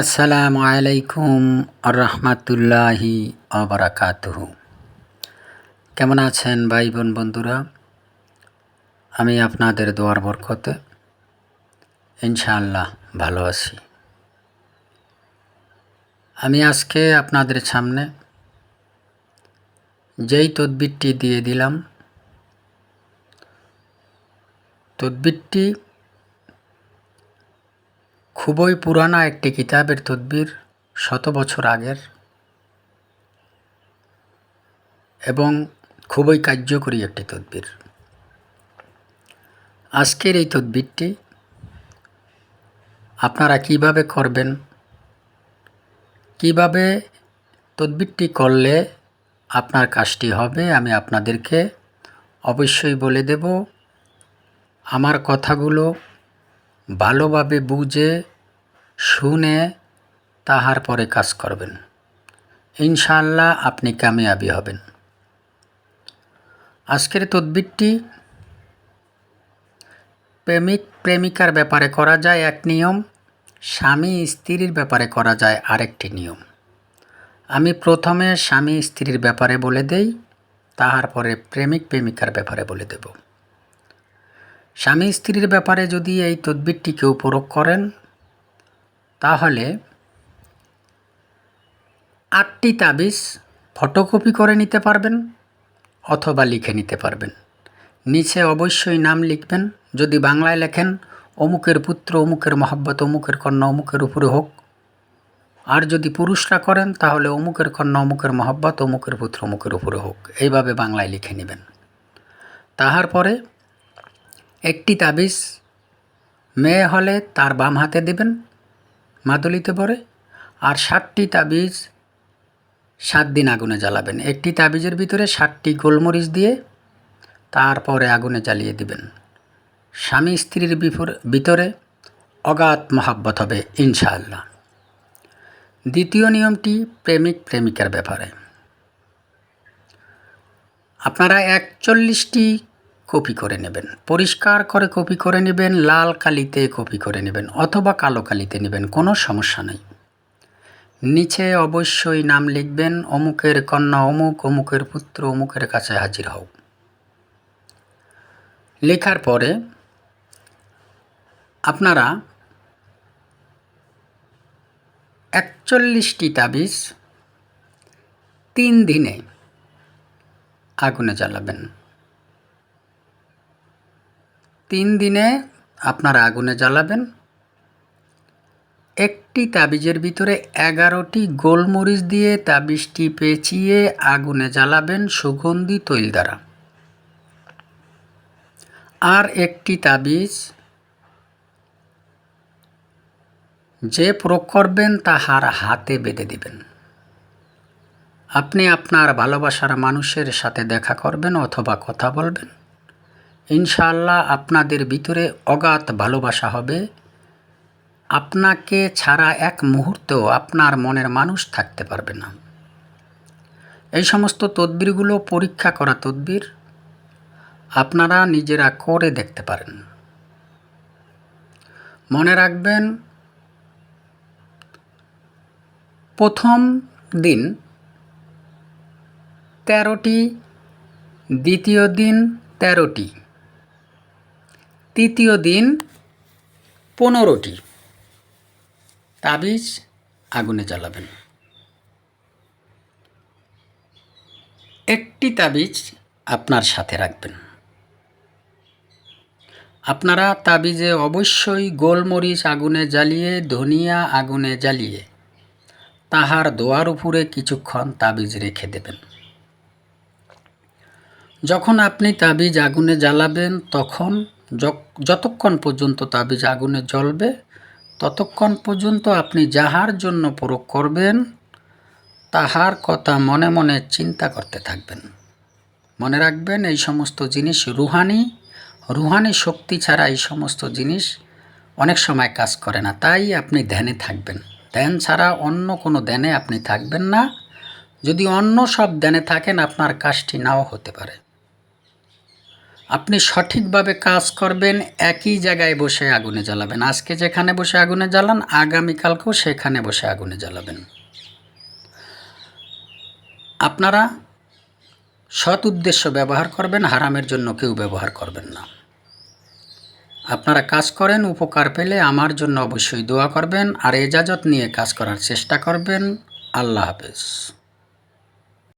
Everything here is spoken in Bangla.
আসসালামু আলাইকুম রহমাতুল্লাহি অবরাকাতুহ কেমন আছেন ভাই বোন বন্ধুরা? আমি আপনাদের দোয়ার বরকতে ইনশাআল্লাহ ভালো আছি। আমি আজকে আপনাদের সামনে যেই তদবিরটি দিয়ে দিলাম, তদবিরটি খুবই পুরানা একটি কিতাবের তদবির শত বছর আগের এবং খুবই কার্যকরী একটি তদবির। আজকের এই তদবিরটি আপনারা কীভাবে করবেন, কীভাবে তদবিরটি করলে আপনার কাজটি হবে, আমি আপনাদেরকে অবশ্যই বলে দেব। আমার কথাগুলো ভালোভাবে বুঝে, শুনে তাহার পরে কাজ করবেন। ইনশাআল্লাহ আপনি কামিয়াবি হবেন। আজকের তদবিরটি প্রেমিক, প্রেমিকার ব্যাপারে করা যায় এক নিয়ম, স্বামী স্ত্রীর ব্যাপারে করা যায় আরেকটি নিয়ম। আমি প্রথমে স্বামী স্ত্রীর ব্যাপারে বলে দেই, তাহার পরে প্রেমিক, প্রেমিকার ব্যাপারে বলে দেব। স্বামী স্ত্রীর ব্যাপারে যদি এই তদবিরটি কেউ প্রয়োগ করেন, তাহলে আটটি তাবিজ ফটোকপি করে নিতে পারবেন অথবা লিখে নিতে পারবেন। নিচে অবশ্যই নাম লিখবেন। যদি বাংলায় লেখেন, অমুকের পুত্র, অমুকের মহাব্বত, অমুকের কন্যা, অমুকের উপরে হোক। আর যদি পুরুষরা করেন, তাহলে অমুকের কন্যা, অমুকের মহাব্বত, অমুকের পুত্র, অমুকের উপরে হোক। এইভাবে বাংলায় লিখে নেবেন। তাহার পরে একটি তাবিজ মেয়ে হলে তার বাম হাতে দেবেন, মাদুলিতে পরে আর ষাটটি তাবিজ সাত দিন আগুনে জ্বালাবেন। একটি তাবিজের ভিতরে ষাটটি গোলমরিচ দিয়ে তারপরে আগুনে জ্বালিয়ে দিবেন। স্বামী স্ত্রীর ভিতরে অগাধ মহাব্বত হবে, ইনশাআল্লাহ। দ্বিতীয় নিয়মটি প্রেমিক প্রেমিকার ব্যাপারে। আপনারা একচল্লিশটি কপি করে নেবেন। পরিষ্কার করে কপি করে নেবেন, লাল কালিতে কপি করে নেবেন অথবা কালো কালিতে নেবেন, কোনো সমস্যা নেই। নিচে অবশ্যই নাম লিখবেন, অমুকের কন্যা অমুক, অমুকের পুত্র অমুকের কাছে হাজির হও। লেখার পরে আপনারা একচল্লিশটি তাবিজ তিন দিনে আগুনে জ্বালাবেন। তিন দিনে আপনারা আগুনে জ্বালাবেন। একটি তাবিজের ভিতরে এগারোটি গোলমরিচ দিয়ে তাবিজটি পেঁচিয়ে আগুনে জ্বালাবেন সুগন্ধি তৈল দ্বারা। আর একটি তাবিজ যে প্রয়োগ করবেন তাহার হাতে বেঁধে দিবেন। আপনি আপনার ভালোবাসার মানুষের সাথে দেখা করবেন অথবা কথা বলবেন। ইনশাআল্লাহ আপনাদের ভিতরে অগাধ ভালোবাসা হবে। আপনাকে ছাড়া এক মুহূর্তেও আপনার মনের মানুষ থাকতে পারবে না। এই সমস্ত তদবিরগুলো পরীক্ষা করা তদবির আপনারা নিজেরা করে দেখতে পারেন। মনে রাখবেন, প্রথম দিন, তেরোটি, দ্বিতীয় দিন, তেরোটি। তৃতীয় দিন পনেরোটি। তাবিজ আগুনে জ্বালাবেন। একটি তাবিজ আপনার সাথে রাখবেন। আপনারা তাবিজে অবশ্যই গোলমরিচ আগুনে জ্বালিয়ে, ধনিয়া আগুনে জ্বালিয়ে তাহার দোয়ার উপরে কিছুক্ষণ তাবিজ রেখে দেবেন। যখন আপনি তাবিজ আগুনে জ্বালাবেন, তখন যতক্ষণ পর্যন্ত তাবিজ আগুনে জ্বলবে, ততক্ষণ পর্যন্ত আপনি যাহার জন্য প্রয়োগ করবেন, তাহার কথা মনে মনে চিন্তা করতে থাকবেন। মনে রাখবেন, এই সমস্ত জিনিস রুহানি রুহানি শক্তি ছাড়া এই সমস্ত জিনিস অনেক সময় কাজ করে না, তাই আপনি ধ্যানে থাকবেন। ধ্যান ছাড়া অন্য কোনো ধ্যানে আপনি থাকবেন না। যদি অন্য সব ধ্যানে থাকেন, আপনার কাজটি নাও হতে পারে। আপনি সঠিকভাবে কাজ করবেন, একই জায়গায় বসে আগুনে জ্বালাবেন। আজকে যেখানে বসে আগুনে জ্বালান, আগামীকালকেও সেখানে বসে আগুনে জ্বালাবেন। আপনারা সৎ উদ্দেশ্য ব্যবহার করবেন, হারামের জন্য কেউ ব্যবহার করবেন না। আপনারা কাজ করেন, উপকার পেলে আমার জন্য অবশ্যই দোয়া করবেন, আর এজাজত নিয়ে কাজ করার চেষ্টা করবেন। আল্লাহ হাফেজ।